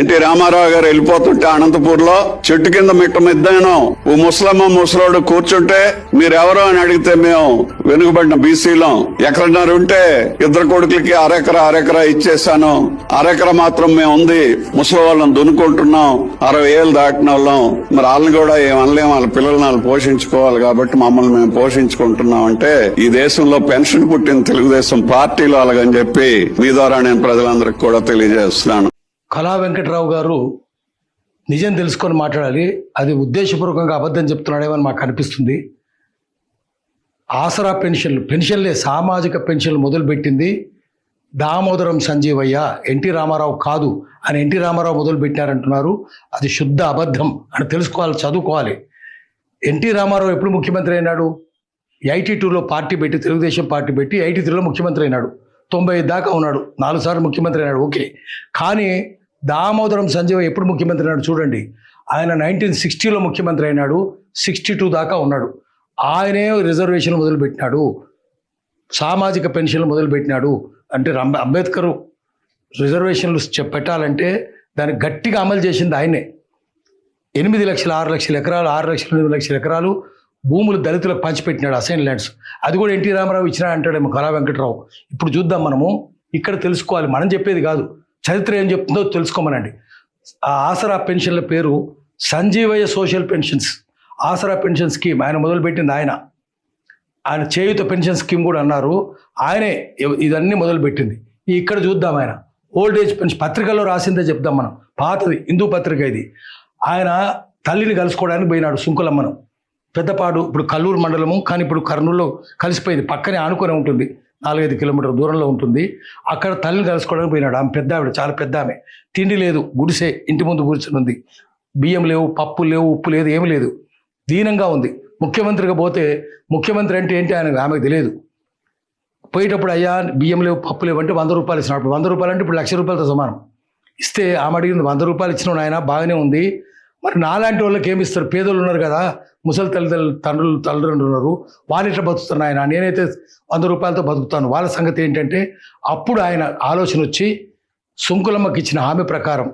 NT Ramarao గారు వెళ్ళిపోతుంటే అనంతపూర్లో చెట్టు కింద మిట్ట మిద్దాను ఓ ముసలమ్మ ముసలోడు కూర్చుంటే మీరెవరు అని అడిగితే మేము వెనుకబడిన బీసీలో. ఎక్కడన్నారు ఉంటే ఇద్దరు కొడుకులకి అరెకర అరెకర ఇచ్చేసాను అరెకర మాత్రం మేము ఉంది ముసలి వాళ్ళని దున్నుకుంటున్నాం. అరవై ఏళ్ళు దాటిన వాళ్ళం. మరి వాళ్ళని కూడా ఏమనలేం వాళ్ళ పిల్లల్ని వాళ్ళు పోషించుకోవాలి కాబట్టి మమ్మల్ని మేము పోషించుకుంటున్నాం అంటే ఈ దేశంలో పెన్షన్ పుట్టిన తెలుగుదేశం పార్టీలో అలాగని చెప్పి మీ ద్వారా నేను ప్రజలందరికీ కూడా తెలియజేస్తున్నాను. కళా వెంకట్రావు గారు నిజం తెలుసుకొని మాట్లాడాలి. అది ఉద్దేశపూర్వకంగా అబద్ధం చెప్తున్నాడేమని మాకు అనిపిస్తుంది. ఆసరా పెన్షన్లు పెన్షన్లే సామాజిక పెన్షన్లు మొదలుపెట్టింది దామోదరం సంజీవయ్య ఎన్టీ రామారావు కాదు అని ఎన్టీ రామారావు మొదలు పెట్టారంటున్నారు అది శుద్ధ అబద్ధం అని తెలుసుకోవాలి చదువుకోవాలి. ఎన్టీ రామారావు ఎప్పుడు ముఖ్యమంత్రి అయినాడు? ఎయిటీ టూలో పార్టీ పెట్టి తెలుగుదేశం పార్టీ పెట్టి ఎయిటీ త్రీలో ముఖ్యమంత్రి అయినాడు. తొంభై దాకా ఉన్నాడు. నాలుగు సార్లు ముఖ్యమంత్రి అయినాడు. ఓకే. కానీ దామోదరం సంజీవ ఎప్పుడు ముఖ్యమంత్రి అయినాడు చూడండి. ఆయన నైన్టీన్ సిక్స్టీలో ముఖ్యమంత్రి అయినాడు. సిక్స్టీ టూ దాకా ఉన్నాడు. ఆయనే రిజర్వేషన్ మొదలుపెట్టినాడు. సామాజిక పెన్షన్లు మొదలుపెట్టినాడు. అంటే రం- అంబేద్కర్ రిజర్వేషన్లు పెట్టాలంటే దాన్ని గట్టిగా అమలు చేసింది ఆయనే. ఎనిమిది లక్షల ఆరు లక్షల ఎకరాలు ఆరు లక్షల ఎనిమిది లక్షల ఎకరాలు భూములు దళితులకు పంచిపెట్టినాడు అసైన్ ల్యాండ్స్. అది కూడా ఎన్టీ రామారావు ఇచ్చినా అంటాడేమో కళా వెంకటరావు. ఇప్పుడు చూద్దాం మనము. ఇక్కడ తెలుసుకోవాలి. మనం చెప్పేది కాదు. చరిత్ర ఏం చెప్తుందో తెలుసుకోమనండి. ఆ ఆసరా పెన్షన్ల పేరు Sanjeevaiah social pensions. Aasara pension scheme ఆయన మొదలుపెట్టింది ఆయన. ఆయన చేయుత పెన్షన్ స్కీమ్ కూడా అన్నారు. ఆయనే ఇదన్నీ మొదలుపెట్టింది. ఇక్కడ చూద్దాం ఆయన. ఓల్డ్ ఏజ్ పెన్షన్ పత్రికల్లో రాసిందే చెప్దాం మనం. పాతది హిందూ పత్రిక ఇది. ఆయన తల్లిని కలుసుకోవడానికి పోయినాడు సుంకులమ్మను. పెద్దపాడు ఇప్పుడు కల్లూరు మండలము కానీ ఇప్పుడు కర్నూలులో కలిసిపోయింది. పక్కనే ఆనుకొని ఉంటుంది. నాలుగైదు కిలోమీటర్ దూరంలో ఉంటుంది. అక్కడ తల్లిని కలుసుకోవడానికి పోయినాడు. ఆమె పెద్ద ఆవిడ చాలా పెద్ద ఆమె తిండి లేదు గుడిసే ఇంటి ముందు కూర్చుని ఉంది. బియ్యం లేవు పప్పు లేవు ఉప్పు లేదు ఏమీ లేదు. దీనంగా ఉంది. ముఖ్యమంత్రిగా పోతే ముఖ్యమంత్రి అంటే ఏంటి ఆయన ఆమెకు తెలియదు. పోయేటప్పుడు అయ్యా బియ్యం లేవు పప్పు లేవు అంటే వంద రూపాయలు ఇచ్చినప్పుడు వంద రూపాయలు అంటే ఇప్పుడు లక్ష రూపాయలతో సమానం. ఇస్తే ఆమె అడిగింది వంద రూపాయలు ఇచ్చిన ఆయన బాగానే ఉంది. మరి నాలాంటి వాళ్ళకి ఏమి ఇస్తారు? పేదలు ఉన్నారు కదా ముసలి తల్లిదండ్రులు తండ్రులు తల్లిదండ్రులు ఉన్నారు. వాళ్ళు ఇట్లా బతుకుతున్నారు ఆయన నేనైతే వంద రూపాయలతో బతుకుతాను. వాళ్ళ సంగతి ఏంటంటే అప్పుడు ఆయన ఆలోచన వచ్చి సుంకులమ్మకి ఇచ్చిన హామీ ప్రకారం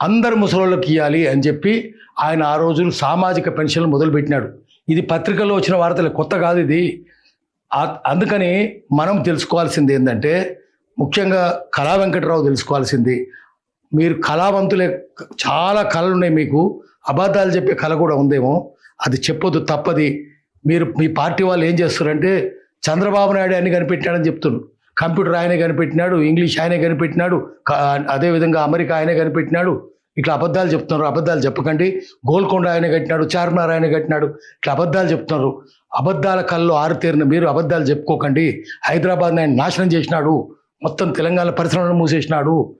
అందరు ముసలోళ్ళకి ఇవ్వాలి అని చెప్పి ఆయన ఆ రోజులు సామాజిక పెన్షన్లు మొదలుపెట్టినాడు. ఇది పత్రికల్లో వచ్చిన వార్తలు కొత్త కాదు ఇది. అందుకని మనం తెలుసుకోవాల్సింది ఏంటంటే ముఖ్యంగా కళా వెంకటరావు తెలుసుకోవాల్సింది మీరు కళావంతులే చాలా కళలు ఉన్నాయి మీకు. అబద్ధాలు చెప్పే కళ కూడా ఉందేమో. అది చెప్పొద్దు తప్పది. మీరు మీ పార్టీ వాళ్ళు ఏం చేస్తారంటే చంద్రబాబు నాయుడు అన్ని కనిపెట్టినాడని చెప్తున్నారు. కంప్యూటర్ ఆయనే కనిపెట్టినాడు ఇంగ్లీష్ ఆయనే కనిపెట్టినాడు అదేవిధంగా అమెరికా ఆయనే కనిపెట్టినాడు. ఇట్లా అబద్ధాలు చెప్తున్నారు అబద్ధాలు చెప్పకండి. గోల్కొండ ఆయన కట్టినాడు చార్మినార్ ఆయన కట్టినాడు ఇట్లా అబద్ధాలు చెప్తున్నారు. అబద్ధాల కళ్ళు ఆరుతేరిన మీరు అబద్ధాలు చెప్పుకోకండి. హైదరాబాద్ ఆయన నాశనం చేసినాడు. మొత్తం తెలంగాణ పరిశ్రమను మూసేసినాడు.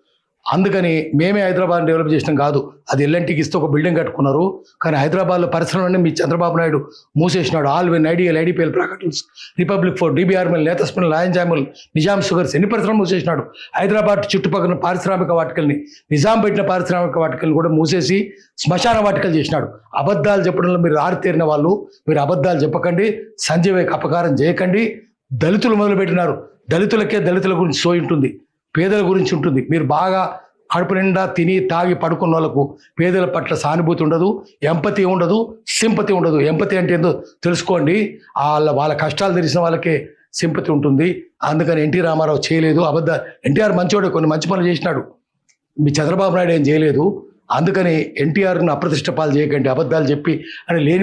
అందుకని మేమే హైదరాబాద్ డెవలప్ చేసినాం కాదు. అది ఎల్ఎన్టీకి ఇస్తే ఒక బిల్డింగ్ కట్టుకున్నారు. కానీ హైదరాబాద్లో పరిశ్రమని మీ చంద్రబాబు నాయుడు మూసేసినాడు. ఆల్ విన్ ఐడియల్ ఐడిపిఎల్ ప్రాకటిల్స్ రిపబ్లిక్ ఫోర్ డిబిఆర్ లేతస్మిల్ లాయన్ జామిల్ నిజాం షుగర్స్ ఎన్ని పరిశ్రమలు మూసేసినాడు? హైదరాబాద్ చుట్టుపక్కల పారిశ్రామిక వాటికల్ని నిజాం పెట్టిన పారిశ్రామిక వాటికల్ని కూడా మూసేసి శ్మశాన వాటికలు చేసినాడు. అబద్ధాలు చెప్పడంలో మీరు ఆరితేరిన వాళ్ళు మీరు అబద్ధాలు చెప్పకండి సంజయ్ అపకారం చేయకండి. దళితులు మొదలుపెట్టినారు. దళితులకే దళితుల గురించి సోయి ఉంటుంది. పేదల గురించి ఉంటుంది. మీరు బాగా కడుపు నిండా తిని తాగి పడుకున్న వాళ్ళకు పేదల పట్ల సానుభూతి ఉండదు ఎంపతి ఉండదు సింపతి ఉండదు. ఎంపతి అంటే ఏందో తెలుసుకోండి. వాళ్ళ వాళ్ళ కష్టాలు తెలిసిన వాళ్ళకే సింపతి ఉంటుంది. అందుకని ఎన్టీ రామారావు చేయలేదు. అబద్ధ ఎన్టీఆర్ మంచివాడు కొన్ని మంచి పనులు చేసినాడు. మీ చంద్రబాబు నాయుడు ఏం చేయలేదు. అందుకని ఎన్టీఆర్ను అప్రతిష్ట పాలు చేయకండి అబద్ధాలు చెప్పి అని లేని